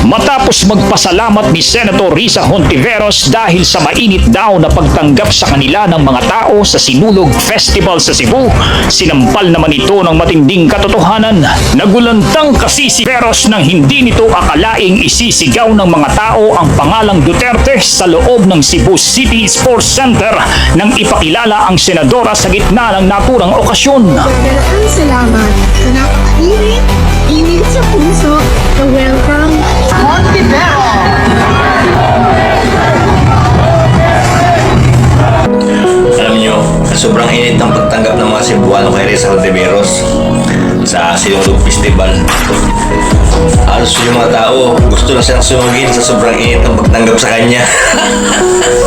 Matapos magpasalamat ni Senator Risa Hontiveros dahil sa mainit daw na pagtanggap sa kanila ng mga tao sa Sinulog Festival sa Cebu, sinampal naman ito ng matinding katotohanan. Nagulantang kasi si Veros nang hindi nito akalaing isisigaw ng mga tao ang pangalang Duterte sa loob ng Cebu City Sports Center nang ipakilala ang senadora sa gitna ng naturang okasyon. Salamat sobrang init ng pagtanggap ng mga Cebuano kay Reza Valdeveros sa Sinulog Festival. Halos yung mga tao, gusto na siyang sunugin sa sobrang init ng pagtanggap sa kanya.